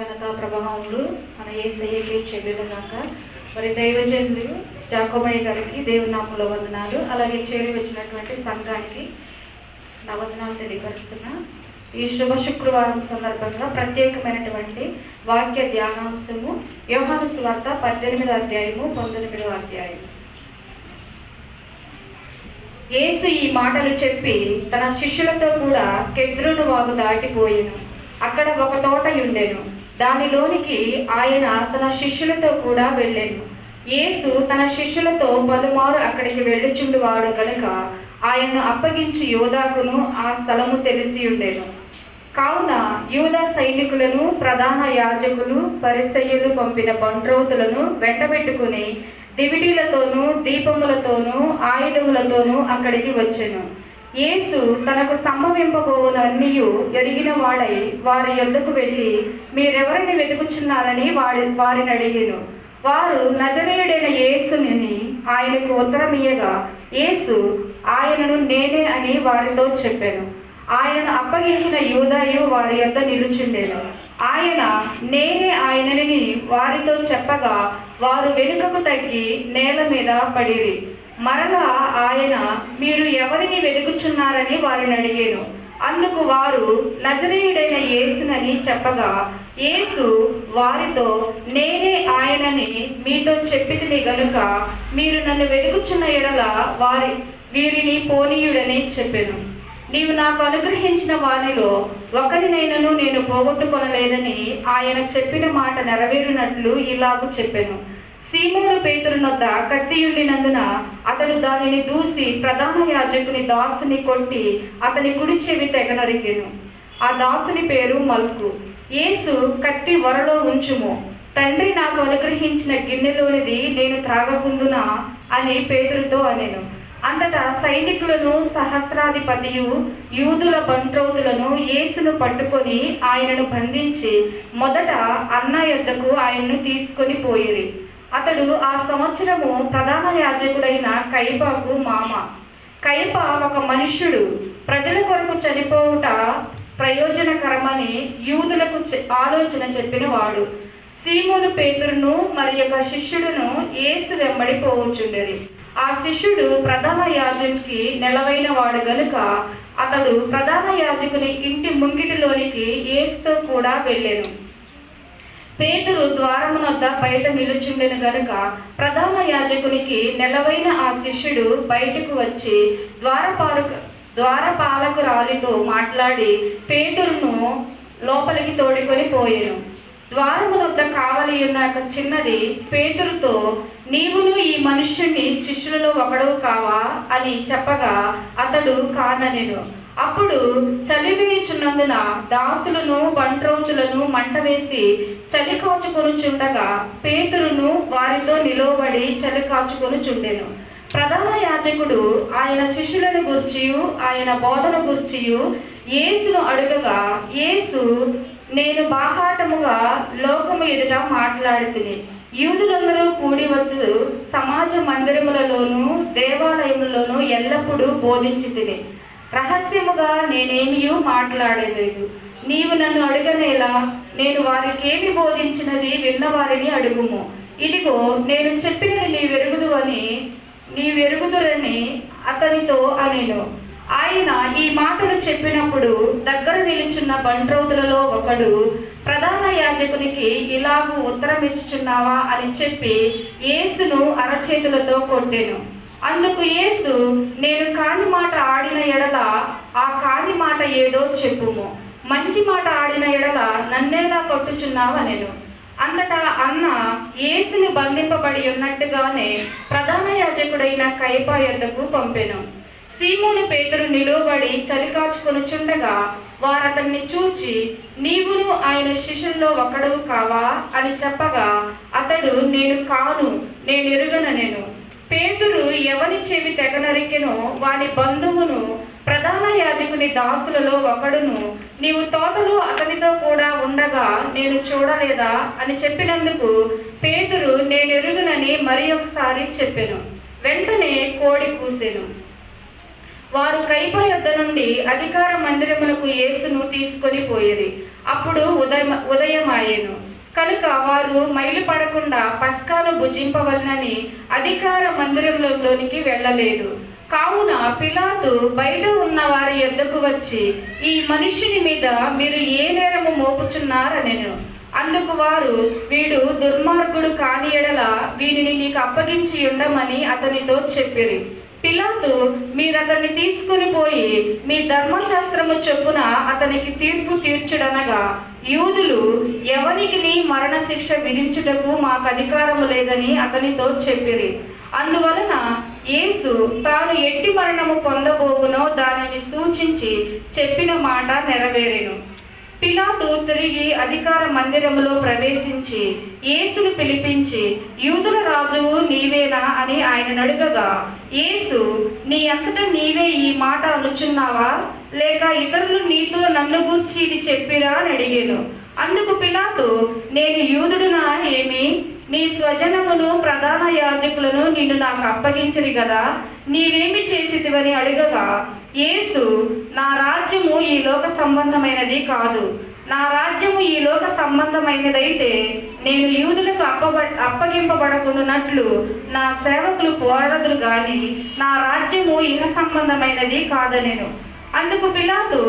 ఘనత ప్రభావములు మన ఏసయ్యకి చెల్లుగాక మరి దైవజనులు జాకోబయ్య గారికి దేవునామంలో వందనాలు. అలాగే చేరి వచ్చినటువంటి సంఘానికి నా వందనాలు తెలియపరుస్తున్నా. ఈ శుభ శుక్రవారం సందర్భంగా ప్రత్యేకమైనటువంటి వాక్య ధ్యానాంశము వ్యవహార సువార్త పద్దెనిమిదో అధ్యాయము పంతొమ్మిదో అధ్యాయం యేసు ఈ మాటలు చెప్పి తన శిష్యులతో కూడా కెద్రును వాగు దాటిపోయాను. అక్కడ ఒక తోట ఉండెను దానిలోనికి ఆయన తన శిష్యులతో కూడా వెళ్ళాను. యేసు తన శిష్యులతో పలుమారు అక్కడికి వెళ్ళుచుండువాడు కనుక ఆయన్ను అప్పగించి యోధాకును ఆ స్థలము తెలిసి ఉండేను. కావున యూదా సైనికులను ప్రధాన యాజకులు పరిసయ్యులు పంపిన బంట్రౌతులను వెంటబెట్టుకుని దివిటీలతోనూ దీపములతోనూ ఆయుధములతోనూ అక్కడికి వచ్చాను. యేసు తనకు సంభవింపబోవులన్నీ ఎరిగిన వాడై వారి యొద్దకు వెళ్ళి మీరెవరిని వెతుకుచున్నారని వాడి వారిని అడిగాను. వారు నజరేయుడైన యేసుని ఆయనకు ఉత్తరమియ్యగా యేసు ఆయనను నేనే అని వారితో చెప్పాను. ఆయనను అప్పగించిన యూదాయు వారి యొద్ద నిలుచుండేను. ఆయన నేనే ఆయనని వారితో చెప్పగా వారు వెనుకకు తగ్గి నేల మీద పడిరి. మరలా ఆయన మీరు ఎవరిని వెతుకుచున్నారని వారిని అడిగాను. అందుకు వారు నజరేయుడైన యేసునని చెప్పగా యేసు వారితో నేనే ఆయనని మీతో చెప్పితిని గనుక మీరు నన్ను వెతుకుచున్న ఎడల వారి వీరిని పోనీయుడని చెప్పాను. నీవు నాకు అనుగ్రహించిన వారిలో ఒకరినైనను నేను పోగొట్టుకొనలేదని ఆయన చెప్పిన మాట నెరవేరినట్లు ఇలాగూ చెప్పాను. సీమోను పేతురునొద్ద కత్తియుండినందున అతడు దానిని దూసి ప్రధాన యాజకుని దాసుని కొట్టి అతని కుడి చెవి తెగనరికెను ఆ దాసుని పేరు మల్కు. యేసు కత్తి వరలో ఉంచుము. తండ్రి నాకు అనుగ్రహించిన గిన్నెలోనిది నేను త్రాగకుందునా అని పేతురుతో అనెను. అంతటా సైనికులను సహస్రాధిపతియు యూదుల బంట్రోతులను యేసును పట్టుకొని ఆయనను బంధించి మొదట అన్న యొద్దకు ఆయన్ను తీసుకొని పోయిరి. అతడు ఆ సంవత్సరము ప్రధాన యాజకుడైన కైపాకు మామ. కైప ఒక మనుష్యుడు. ప్రజల కొరకు చనిపోవుట ప్రయోజనకరమని యూదులకు ఆలోచన చెప్పిన వాడు సీమోను పేతురును మరి యొక్క శిష్యుడును ఏసు వెంబడి పోవచ్చుండేది ఆ శిష్యుడు ప్రధాన యాజకుడికి నెలవైన వాడు గనుక అతడు ప్రధాన యాజకుని ఇంటి ముంగిటిలోనికి ఏసుతో కూడా వెళ్ళాను. పేతురు ద్వారమునొద్ద బయట నిలుచుండెను గనుక ప్రధాన యాజకునికి నెలవైన ఆ శిష్యుడు బయటకు వచ్చి ద్వారపాలక ద్వారపాలకురాలితో మాట్లాడి పేతురును లోపలికి తోడుకొని పోయాను. ద్వారమునొద్ద కావలి ఉన్న ఒక చిన్నది పేతురుతో నీవును ఈ మనుష్యుణ్ణి శిష్యులలో ఒకడు కావా? అని చెప్పగా అతడు కాననెను. అప్పుడు చలివేయుచున్నందున దాసులను బంట్రౌతులను మంట వేసి చలి కాచుకొనుచుండగా పేతురును వారితో నిలవబడి చలి కాచుకొనుచుండెను ప్రధాన యాజకుడు ఆయన శిష్యులను గూర్చియు ఆయన బోధన గూర్చియు యేసును అడుగగా యేసు నేను బాహాటముగా లోకము ఎదుట మాట్లాడుతుంది యూదులందరూ కూడి వచ్చు సమాజ మందిరములలోనూ దేవాలయములలోనూ ఎల్లప్పుడూ బోధించి రహస్యముగా నేనేమీ మాట్లాడలేదు. నీవు నన్ను అడగనేలా నేను వారికి ఏమి బోధించినది విన్నవారిని అడుగుము. ఇదిగో నేను చెప్పినది నీ వెరుగుదు అని నీ వెరుగుదురని అతనితో అనేను. ఆయన ఈ మాటలు చెప్పినప్పుడు దగ్గర నిలుచున్న బంట్రౌతులలో ఒకడు ప్రధాన యాజకునికి ఇలాగూ ఉత్తరం ఇచ్చుచున్నావా అని చెప్పి యేసును అరచేతులతో కొట్టెను. అందుకు యేసు నేను కాని మాట ఆడిన ఎడల ఆ కాని మాట ఏదో చెప్పుము. మంచి మాట ఆడిన ఎడల నన్నేలా కొట్టుచున్నావనెను అంతటా అన్న యేసుని బంధింపబడి ఉన్నట్టుగానే ప్రధాన యాజకుడైన కైపా యొద్దకు పంపెను. సీమోను పేతురు నిలువబడి చలికాచుకొనుచుండగా వారతన్ని చూచి నీవును ఆయన శిష్యుల్లో ఒకడు కావా? అని చెప్పగా అతడు నేను కాను నేను ఎరుగన నేను పేతురు ఎవని చెవి తెగనరికెనో వాని బంధువును ప్రధాన యాజకుని దాసులలో ఒకడును నీవు తోటలో అతనితో కూడా ఉండగా నేను చూడలేదా? అని చెప్పినందుకు పేతురు నేను ఎరుగునని మరి ఒకసారి చెప్పాను. వెంటనే కోడి కూసెను. వారు కైప యొద్ద నుండి అధికార మందిరములకు యేసును తీసుకొని పోయేది. అప్పుడు ఉదయం ఉదయమాయెను. కనుక వారు మైలు పడకుండా పస్కాను భుజింపవలనని అధికార మందిరంలోనికి వెళ్ళలేదు. కావున పిలాతు బయట ఉన్న వారి యొద్దకు వచ్చి ఈ మనుష్యుని మీద మీరు ఏ నేరము మోపుచున్నారనెను. అందుకు వారు వీడు దుర్మార్గుడు కాని ఎడల వీనిని నీకు అప్పగించి ఉండమని అతనితో చెప్పిరి. పిలాతు మీరు అతన్ని తీసుకుని పోయి మీ ధర్మశాస్త్రము చొప్పున అతనికి తీర్పు తీర్చుడనగా యూదులు ఎవరికి నీ విధించుటకు మాకు అధికారము లేదని అతనితో చెప్పిరి. అందువలన యేసు తాను ఎట్టి మరణము పొందబోవునో దానిని సూచించి చెప్పిన మాట నెరవేరెను. పిలాతు తిరిగి అధికార మందిరములో ప్రవేశించి యేసును పిలిపించి యూదుల రాజువు నీవేనా? అని ఆయన అడుగగా యేసు నీ అంతట నీవే ఈ మాట అనుచున్నావా? లేక ఇతరులు నీతో నన్ను గూర్చి ఇది చెప్పిరా? అని అడిగాను. అందుకు పిలాతు నేను యూదుడునా ఏమి? నీ స్వజనమును ప్రధాన యాజకులను నిన్ను నాకు అప్పగించరు కదా నీవేమి చేసితివని అడగగా యేసు నా రాజ్యము ఈ లోక సంబంధమైనది కాదు. నా రాజ్యము ఈ లోక సంబంధమైనదైతే నేను యూదులకు అప్పబ అప్పగింపబడకున్నట్లు నా సేవకులు పోరాడదురు గాని నా రాజ్యము ఇహ సంబంధమైనది కాదనేను. అందుకు పిలాతు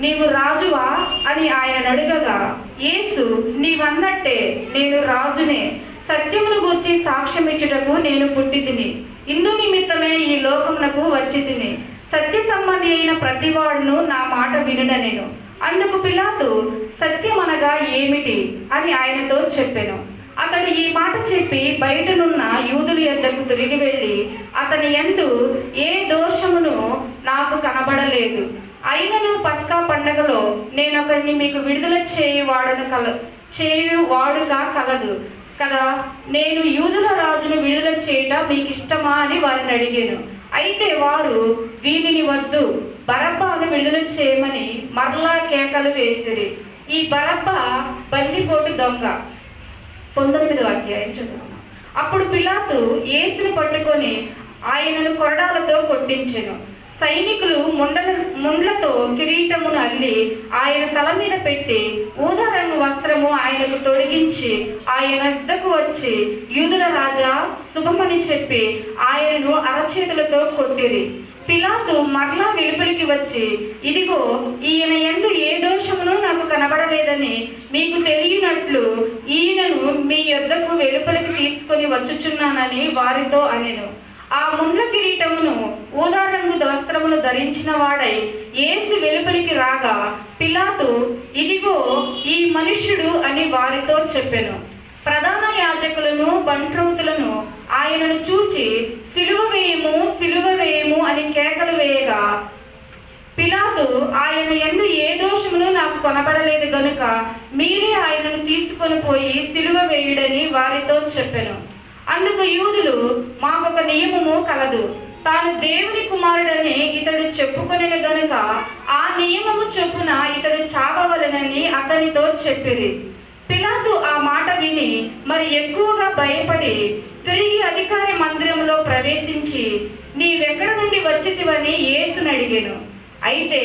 నీవు రాజువా అని ఆయన అడుగగా యేసు నీవన్నట్టే నేను రాజునే. సత్యమును గూర్చి సాక్ష్యమిచ్చుటకు నేను పుట్టి తిని ఇందు నిమిత్తమే ఈ లోకమునకు వచ్చి తిని సత్య సంబంధి అయిన ప్రతివాడును నా మాట వినుడనేను అందుకు పిలాతు సత్యమనగా ఏమిటి అని ఆయనతో చెప్పెను. అతడు ఈ మాట చెప్పి బయటనున్న యూదుల యొద్దకు తిరిగి వెళ్ళి అతని ఎందు ఏ దోషమును నాకు కనబడలేదు. అయినను పస్కా పండగలో నేను ఒకరిని మీకు విడుదల చేయువాడను కల చేయువాడుగా కలదు. కదా? నేను యూదుల రాజును విడుదల చేయట మీకు ఇష్టమా అని వారిని అడిగాను. అయితే వారు వీనిని వద్దు. బరబ్బాను విడుదల చేయమని మరలా కేకలు వేసిరి. ఈ బరబ్బ బందిపోటు దొంగ. పంతొమ్మిదవ అధ్యాయం చదువుకున్నాం అప్పుడు పిలాతు యేసును పట్టుకొని ఆయనను కొరడాలతో కొట్టించెను. సైనికులు ముండల ముండ్లతో కిరీటమును అల్లి ఆయన తల మీద పెట్టి ఊదా రంగు వస్త్రము ఆయనకు తొడిగించి ఆయన వద్దకు వచ్చి యూదుల రాజా శుభమని చెప్పి ఆయనను అరచేతులతో కొట్టిరి. పిలాతు మరలా వెలుపలికి వచ్చి ఇదిగో ఈయన ఎందు ఏ దోషమును నాకు కనబడలేదని మీకు తెలియనట్లు ఈయనను మీ యొద్దకు వెలుపలికి తీసుకొని వచ్చుచున్నానని వారితో అనెను. ఆ ముండ్ల కిరీటమును ఊదా రంగు వస్త్రమును ధరించిన వాడై యేసు వెలుపలికి రాగా పిలాతు ఇదిగో ఈ మనుష్యుడు అని వారితో చెప్పెను. ప్రధాన యాజకులను బంట్రౌతులను ఆయనను చూచి సిలువ వేయము సిలువ వేయము అని కేకలు వేయగా పిలాతు ఆయన ఎందు ఏ దోషమును నాకు కొనబడలేదు గనుక మీరే ఆయనను తీసుకొని పోయి సిలువ వేయుడని వారితో చెప్పెను. అందుకు యూదులు మాకొక నియమము కలదు. తాను దేవుని కుమారుడని ఇతడు చెప్పుకొనెను గనుక ఆ నియమము చొప్పున ఇతడు చావవలనని అతనితో చెప్పింది పిలాతు ఆ మాట విని మరి ఎక్కువగా భయపడి తిరిగి అధికారి మందిరంలో ప్రవేశించి నీవెక్కడ నుండి వచ్చితివని యేసును అడిగాను అయితే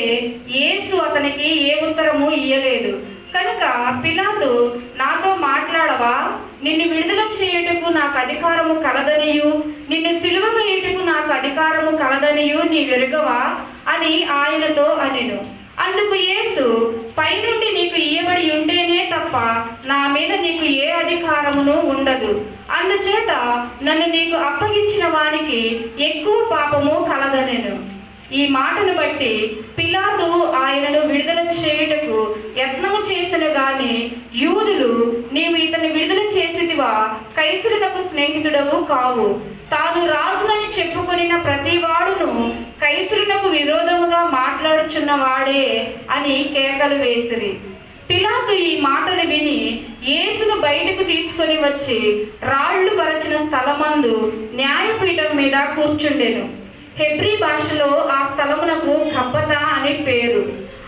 యేసు అతనికి ఏ ఉత్తరము ఇయ్యలేదు. కనుక పిలాతు నాతో మాట్లాడవా? నిన్ను విడుదల చేయుటకు నాకు అధికారము కలదనియు. నిన్ను సిలువ వేయుటకు నాకు అధికారము కలదనియు. నీ వెరుగవా? అని ఆయనతో అనెను. అందుకు యేసు పైనుండి నీకు ఇయ్యబడి ఉంటేనే తప్ప నా మీద నీకు ఏ అధికారమును ఉండదు. అందుచేత నన్ను నీకు అప్పగించిన వానికి ఎక్కువ పాపము కలదనెను. ఈ మాటను బట్టి పిలాతు ఆయనను విడుదల చేయుటకు యత్నము చేసిన గాని యూదులు నీవు ఇతన్ని విడుదల చేసేదివా కైసరునకు స్నేహితుడవు కావు. తాను రాజునని చెప్పుకొనిన ప్రతివాడును కైసురునకు విరోధముగా మాట్లాడుచున్న వాడే అని కేకలు వేసిరి. పిలాతు ఈ మాటలు విని యేసును బయటకు తీసుకొని వచ్చి రాళ్ళు పరచిన స్థలమందు న్యాయపీఠం మీద కూర్చుండెను. హెబ్రీ భాషలో ఆ స్థలమునకు కబ్బత అనే పేరు.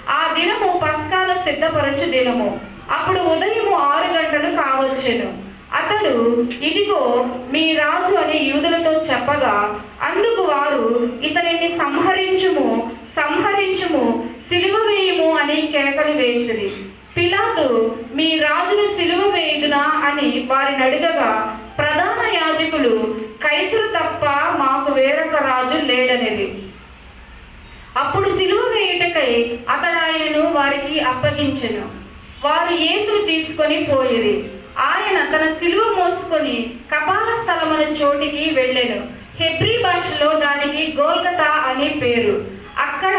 ఆ దినము పస్కాను సిద్ధపరచు దినము. అప్పుడు ఉదయము ఆరు గంటలు కావచ్చెను. అతడు ఇదిగో మీ రాజు అని యూదులతో చెప్పగా అందుకు వారు ఇతనిని సంహరించుము సంహరించుము సిలువ వేయుము అని కేకలు వేసిరి. పిలాతు మీ రాజును సిలువ వేయుదునా అని వారిని అడగగా ప్రధాన యాజకులు కైసులు తప్ప మాకు వేరొక రాజు లేడనేది. వేయుటకై అతడు ఆయనను వారికి అప్పగించెను. వారు యేసును తీసుకొని పోయిరి. ఆయన తన సిలువ మోసుకొని కపాల స్థలమున చోటికి వెళ్ళెను. హెబ్రీ భాషలో దానికి గోల్కతా అని పేరు. అక్కడ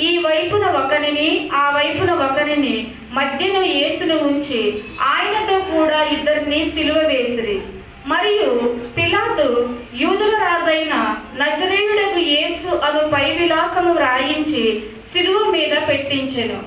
ఈ వైపున ఒకరిని ఆ వైపున ఒకరిని మధ్యను యేసును ఉంచి ఆయనతో కూడా ఇద్దరిని సిలువ వేసిరి. మరియు పిలాతు యూదుల రాజైన నజరేయుడకు యేసు అను పై విలాసము రాయించి సిలువ మీద పెట్టించెను.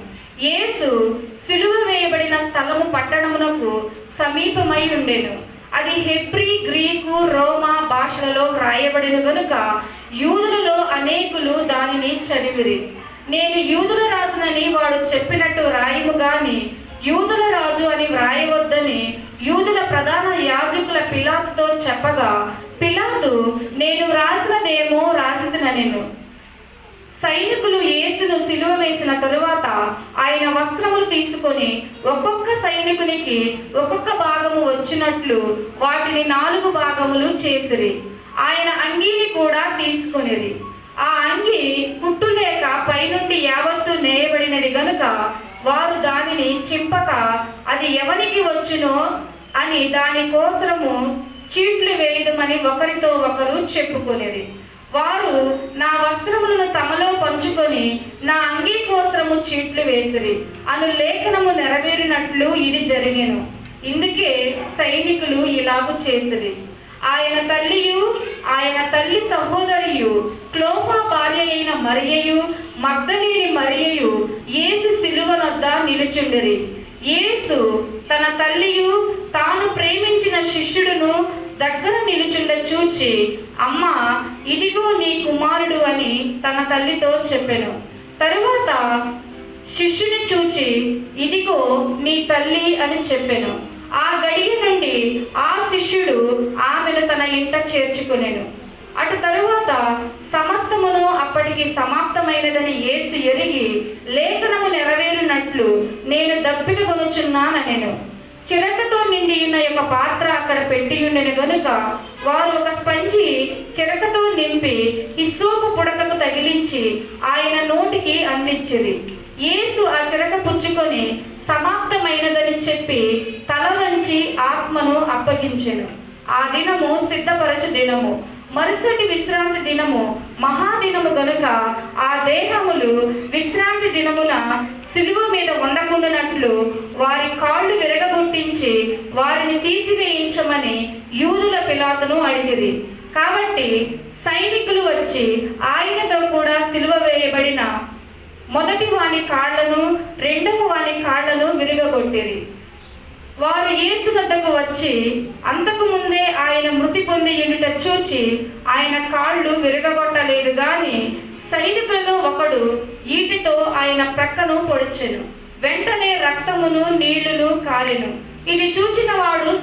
యేసు సిలువ వేయబడిన స్థలము పట్టణమునకు సమీపమై ఉండెను. అది హెబ్రి గ్రీకు రోమా భాషలలో వ్రాయబడిన గనుక యూదులలో అనేకులు దానిని చదివిరి. నేను యూదుల రాజునని వాడు చెప్పినట్టు రాయము గాని యూదుల రాజు అని వ్రాయవద్దని యూదుల ప్రధాన యాజకుల పిలాతుతో చెప్పగా పిలాతు నేను రాసినదేమో రాసిదనెను సైనికులు యేసును సిలువ వేసిన తరువాత ఆయన వస్త్రములు తీసుకొని ఒక్కొక్క సైనికునికి ఒక్కొక్క భాగము వచ్చినట్లు వాటిని నాలుగు భాగములు చేసిరి. ఆయన అంగీని కూడా తీసుకునిది ఆ అంగి పుట్టులేక పైనుండి యావత్తు నేయబడినది గనుక వారు దానిని చింపక అది ఎవరికి వచ్చునో అని దాని కోసరము చీట్లు వేయదమని ఒకరితో ఒకరు చెప్పుకునేది వారు నా వస్త్రములను తమలో పంచుకొని నా అంగీకోసరము చీట్లు వేసిరి. అను లేఖనము నెరవేరినట్లు ఇది జరిగెను. ఇందుకే సైనికులు ఇలాగు చేసిరి. ఆయన తల్లియు ఆయన తల్లి సహోదరియు క్లోఫా భార్య అయిన మరియయు మగ్ధలేని మరియయు యేసు సిలువనొద్ద నిలుచుండిరి. యేసు తన తల్లియు తాను ప్రేమించిన శిష్యుడును దగ్గర నిలుచుండ చూచి అమ్మ ఇదిగో నీ కుమారుడు అని తన తల్లితో చెప్పెను. తరువాత శిష్యుని చూచి ఇదిగో నీ తల్లి అని చెప్పెను. ఆ గడియ నుండి ఆ శిష్యుడు ఆమెను తన ఇంట చేర్చుకునెను. అటు తరువాత సమస్తమును అప్పటికి సమాప్తమైనదని యేసు ఎరిగి లేఖనము నెరవేరినట్లు నేను దప్పిక కొనుచున్నానెను చిరకతో నిండి ఉన్న యొక్క పాత్ర అక్కడ పెట్టి ఉండెను గనుక వారు ఒక స్పంజి చిరకతో నింపి ఇస్సోపు పుడకకు తగిలించి ఆయన నోటికి అందించిరి. యేసు ఆ చిరక పుచ్చుకొని సమాప్తమైనదని చెప్పి తల వంచి ఆత్మను అప్పగించెను. ఆ దినము సిద్ధపరచు దినము. మరుసటి విశ్రాంతి దినము మహాదినము గనుక ఆ దేహములు విశ్రాంతి దినమున సిలువ మీద ఉండకుండానట్లు వారి కాళ్ళు విరగగొట్టించి వారిని తీసివేయించమని యూదుల పిలాతును అడిగిరి. కాబట్టి సైనికులు వచ్చి ఆయనతో కూడా సిలువ వేయబడిన మొదటి వాని కాళ్ళను రెండవ వాని కాళ్ళను విరగగొట్టిరి. వారు యేసు వద్దకు వచ్చి అంతకు ముందే ఆయన మృతి పొంది ఉండుట చూచి ఆయన కాళ్ళు విరగగొట్టలేదు కానీ సైనికులలో ఒకడు ఈటితో ఆయన ప్రక్కను పొడిచెను. వెంటనే రక్తమును నీళ్ళును కారెను. ఇది చూచిన వాడు